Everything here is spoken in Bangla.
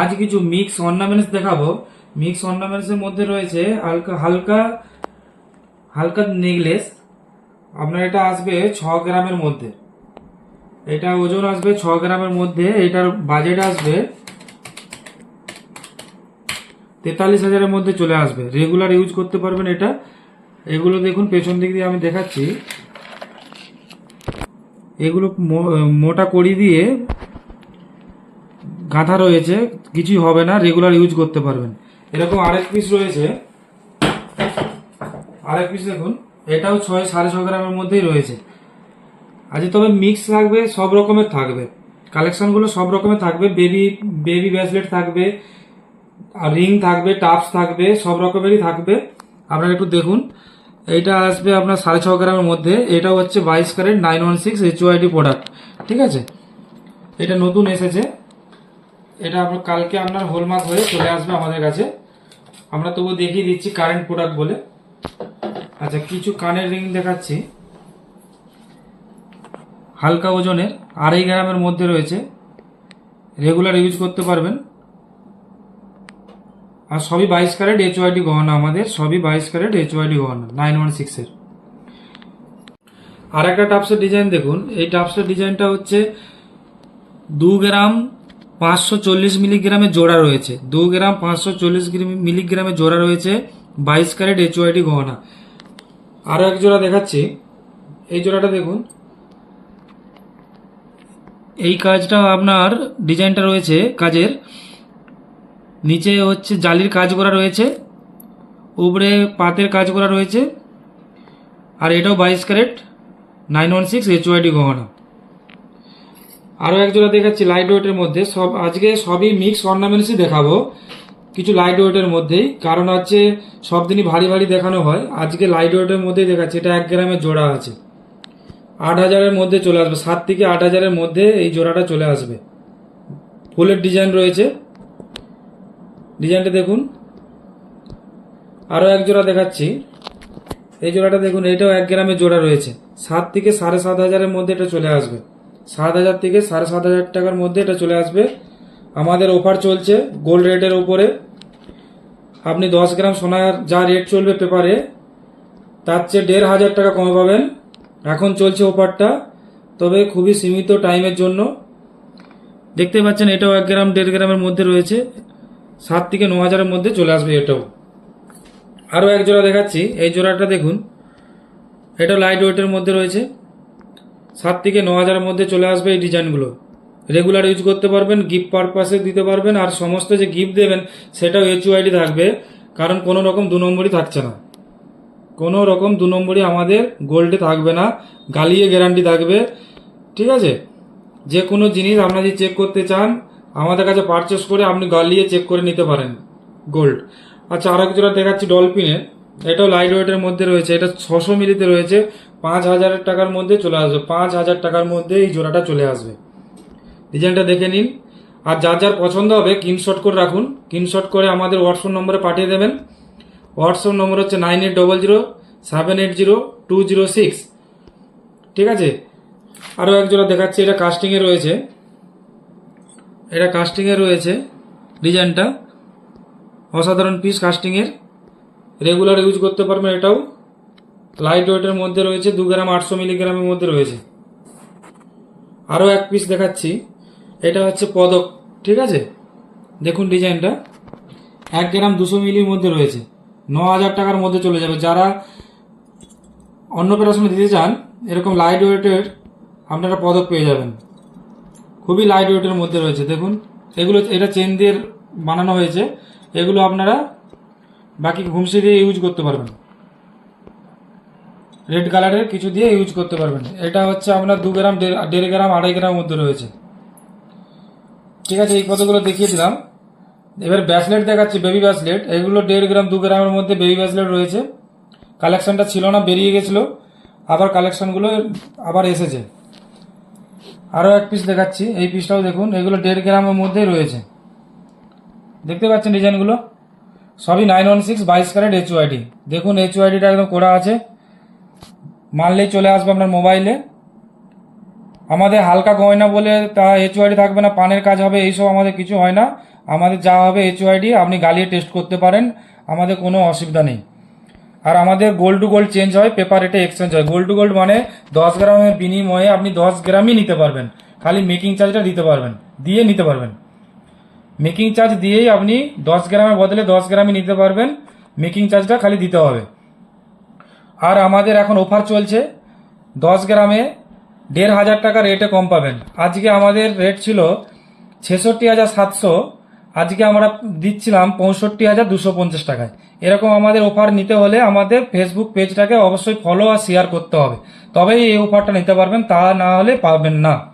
আজ কিছু মিক্স অর্নামেন্টস দেখাবো। মিক্স অর্নামেন্টস এর মধ্যে রয়েছে হালকা হালকা হালকা নেকলেস আপনার এটা আসবে ছ গ্রামের মধ্যে। এটা ওজন আসবে ছ গ্রামের মধ্যে। এটার বাজেট আসবে তেতাল্লিশ হাজারের মধ্যে চলে আসবে। রেগুলার ইউজ করতে পারবেন এটা। এগুলো দেখুন, পেছন দিক দিয়ে আমি দেখাচ্ছি। এগুলো মোটা কড়ি দিয়ে গাঁথা রয়েছে, কিছুই হবে না রেগুলার ইউজ করতে পারবেন। এরকম আরেক পিস রয়েছে। আরেক পিস দেখুন, এটাও ছয়, সাড়ে ছ গ্রামের মধ্যেই রয়েছে। আচ্ছা তবে মিক্স থাকবে, সব রকমের থাকবে। কালেকশনগুলো সব রকমের থাকবে বেবি বেবি ব্রেসলেট থাকবে, আর রিং থাকবে টাপস থাকবে, সব রকমেরই থাকবে। আপনারা একটু দেখুন, এইটা আসবে আপনার সাড়ে ছ গ্রামের মধ্যে এটা হচ্ছে বাইশ carat nine one six H UID product ঠিক আছে? এটা নতুন এসেছে। এটা আপনার কালকে আপনার হোলমার্ক হয়ে চলে আসবে আমাদের কাছে। আমরা তবু দেখিয়ে দিচ্ছি কারেন্ট প্রোডাক্ট বলে। আচ্ছা কিছু কানের রিং দেখাচ্ছি। হালকা ওজনের, আড়াই গ্রামের মধ্যে রয়েছে। রেগুলার ইউজ করতে পারবেন। আর সবই বাইশ ক্যারেট এইচ ওয়াইডি গহনা আমাদের। সবই বাইশ ক্যারেট এইচ ওয়াইডি গহনা নাইন ওয়ান সিক্সের আর একটা টাপসের ডিজাইন দেখুন। এই টাপসের ডিজাইনটা হচ্ছে দু গ্রাম পাঁচশো চল্লিশ মিলিগ্রামের জোড়া রয়েছে। দু গ্রাম পাঁচশো চল্লিশ মিলিগ্রামের জোড়া রয়েছে। বাইশ ক্যারেট এইচ ওয়াইডি গহনা। আরও এক জোড়া দেখাচ্ছি। এই জোড়াটা দেখুন। এই কাজটা আপনার ডিজাইনটা রয়েছে কাজের। নিচে হচ্ছে জালির কাজ করা রয়েছে। উপরে পাতের কাজ করা রয়েছে। আর এটাও বাইশ carat. Nine one six H UID গহনা। আরও এক জোড়া দেখাচ্ছি লাইট ওয়েটের মধ্যে। সব, আজকে সবই মিক্স অর্নামেন্টসই দেখাবো। কিছু লাইট ওয়েটের মধ্যেই। কারণ হচ্ছে সব দিনই ভারী ভারী দেখানো হয়। আজকে লাইট ওয়েটের মধ্যেই দেখাচ্ছি। এটা এক গ্রামের জোড়া আছে। আট হাজারের মধ্যে চলে আসবে। সাত থেকে আট হাজারের মধ্যে এই জোড়াটা চলে আসবে। ফুলের ডিজাইন রয়েছে। ডিজাইনটা দেখুন। আরও এক জোড়া দেখাচ্ছি। এই জোড়াটা দেখুন, এটাও এক গ্রামের জোড়া রয়েছে। সাত থেকে সাড়ে সাত হাজারের মধ্যে এটা চলে আসবে। সাত হাজার থেকে সাড়ে সাত হাজার টাকার মধ্যে এটা চলে আসবে। আমাদের অফার চলছে গোল্ড রেটের ওপরে আপনি দশ গ্রাম সোনার যা রেট চলবে পেপারে তার চেয়ে দেড় হাজার টাকা কমে পাবেন। এখন চলছে অফারটা তবে খুবই সীমিত টাইমের জন্য। দেখতে পাচ্ছেন এটাও এক গ্রাম, দেড় গ্রামের মধ্যে রয়েছে। সাত থেকে ন হাজারের মধ্যে চলে আসবে এটাও। আরও এক জোড়া দেখাচ্ছি, এই জোড়াটা দেখুন। এটা লাইট ওয়েটের মধ্যে রয়েছে। সাত থেকে ন হাজারের মধ্যে চলে আসবে এই ডিজাইনগুলো। রেগুলার ইউজ করতে পারবেন গিফট পারপাসে দিতে পারবেন, আর সমস্ত যে গিফট দেবেন, সেটাও এইচ ওয়াইডি থাকবে, কারণ কোনো রকম দু নম্বরই থাকছে না। কোনো রকম দু নম্বরই আমাদের গোল্ডে থাকবে না, গালিয়ে গ্যারান্টি থাকবে, ঠিক আছে? যে কোনো জিনিস আপনারা যদি চেক করতে চান, আমাদের কাছে পারচেস করে আপনি গালিয়ে চেক করে নিতে পারেন গোল্ড আচ্ছা আর এক জোড়া দেখাচ্ছি ডলফিনের এটাও লাইট ওয়েটের মধ্যে রয়েছে, এটা ছশো মিলিতে রয়েছে, পাঁচ হাজার টাকার মধ্যে চলে আসবে, পাঁচ হাজার টাকার মধ্যে এই জোড়াটা চলে আসবে। ডিজাইনটা দেখে নিন। আর যার যার পছন্দ হবে স্ক্রিনশট করে রাখুন। স্ক্রিনশট করে আমাদের হোয়াটসঅ্যাপ নম্বরে পাঠিয়ে দেবেন। হোয়াটসঅ্যাপ নম্বর হচ্ছে nine eight double zero seven eight zero two zero six ঠিক আছে? আরও এক জোড়া দেখাচ্ছি, এটা কাস্টিংয়ে রয়েছে। এটা কাস্টিংয়ে রয়েছে, ডিজাইনটা। অসাধারণ পিস কাস্টিংয়ের রেগুলার ইউজ করতে পারবেন এটাও। লাইট ওয়েটের মধ্যে রয়েছে দু গ্রাম আটশো মিলিগ্রামের মধ্যে রয়েছে। আরও এক পিস দেখাচ্ছি। এটা হচ্ছে পদক, ঠিক আছে? দেখুন ডিজাইনটা। এক গ্রাম দুশো মিলির মধ্যে রয়েছে। ন হাজার টাকার মধ্যে চলে যাবে। যারা অন্নপ্রাশনে দিতে চান, এরকম লাইট ওয়েটের আপনারা পদক পেয়ে যাবেন। খুবই লাইট ওয়েটের মধ্যে রয়েছে, দেখুন। এগুলো, এটা চেন দিয়ে বানানো হয়েছে। এগুলো আপনারা বাকি ঘুমসি দিয়ে ইউজ করতে পারবেন। রেড কালারের কিছু দিয়ে ইউজ করতে পারবেন। এটা হচ্ছে আপনার দু গ্রাম, দেড় গ্রাম, আড়াই গ্রাম মধ্যে রয়েছে। ঠিক আছে, এই কতগুলো দেখিয়ে দিলাম। এবার ব্যাসলেট দেখাচ্ছি বেবি ব্যাসলেট এগুলো দেড় গ্রাম, দু গ্রামের মধ্যে বেবি ব্যাসলেট রয়েছে। কালেকশনটা ছিল না, বেরিয়ে গেছিল। আবার কালেকশনগুলো আবার এসেছে। আরও এক পিস দেখাচ্ছি। এই পিসটাও দেখুন, এগুলো দেড় গ্রামের মধ্যেই রয়েছে। দেখতে পাচ্ছেন ডিজাইনগুলো সবই নাইন ওয়ান সিক্স বাইশ ক্যারেট ওয়াইডি দেখুন এইচ ওয়াইডিটা একদম করা আছে। মানলেই চলে আসবে আপনার মোবাইলে আমাদের হালকা গয়না বলে তা এইচওআইডি থাকবে না, পানের কাজ হবে, এইসব আমাদের কিছু হয় না। আমাদের যা হবে এইচওআইডি আপনি গালিয়ে টেস্ট করতে পারেন, আমাদের কোনো অসুবিধা নেই। আর আমাদের গোল্ড টু গোল্ড চেঞ্জ হয় পেপার রেটে এক্সচেঞ্জ হয়। গোল্ড টু গোল্ড মানে দশ গ্রামের বিনিময়ে আপনি দশ গ্রামই নিতে পারবেন। খালি মেকিং চার্জটা দিতে পারবেন, দিয়ে নিতে পারবেন। মেকিং চার্জ দিয়েই আপনি দশ গ্রামের বদলে দশ গ্রামে নিতে পারবেন। মেকিং চার্জটা খালি দিতে হবে। আর আমাদের এখন অফার চলছে। দশ গ্রামে দেড় হাজার টাকা রেটে কম পাবেন। আজকে আমাদের রেট ছিল ছেষট্টি হাজার সাতশো। আজকে আমরা দিচ্ছিলাম পঁয়ষট্টি হাজার দুশো পঞ্চাশ টাকায়। এরকম আমাদের অফার নিতে হলে আমাদের ফেসবুক পেজটাকে অবশ্যই ফলো আর শেয়ার করতে হবে। তবেই এই অফারটা নিতে পারবেন। তা না হলে পাবেন না।